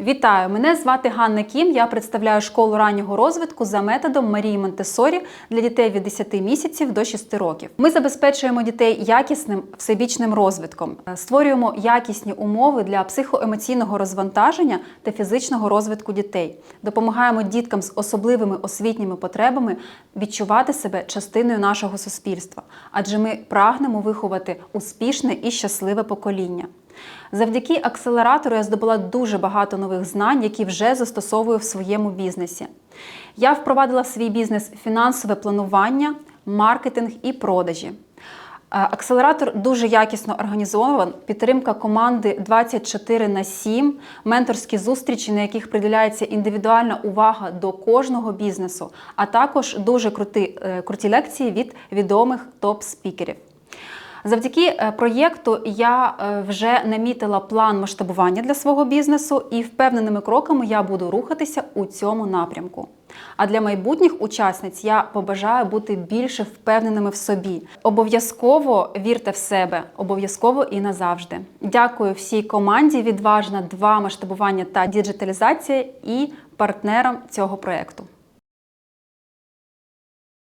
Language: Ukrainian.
Вітаю! Мене звати Ганна Кім. Я представляю школу раннього розвитку за методом Марії Монтесорі для дітей від 10 місяців до 6 років. Ми забезпечуємо дітей якісним всебічним розвитком, Е, створюємо якісні умови для психоемоційного розвантаження та фізичного розвитку дітей. Допомагаємо діткам з особливими освітніми потребами відчувати себе частиною нашого суспільства, адже ми прагнемо виховати успішне і щасливе покоління. Завдяки акселератору я здобула дуже багато нових знань, які вже застосовую в своєму бізнесі. Я впровадила в свій бізнес фінансове планування, маркетинг і продажі. Е, Акселератор дуже якісно організований, підтримка команди 24 на 7, менторські зустрічі, на яких приділяється індивідуальна увага до кожного бізнесу, а також дуже круті, е, круті лекції від відомих топ-спікерів. Завдяки е, проєкту я е, вже намітила план масштабування для свого бізнесу і впевненими кроками я буду рухатися у цьому напрямку. А для майбутніх учасниць я побажаю бути більше впевненими в собі. Обов'язково вірте в себе, обов'язково і назавжди. Дякую всій команді Відважна 2 масштабування та діджиталізація і партнерам цього проєкту.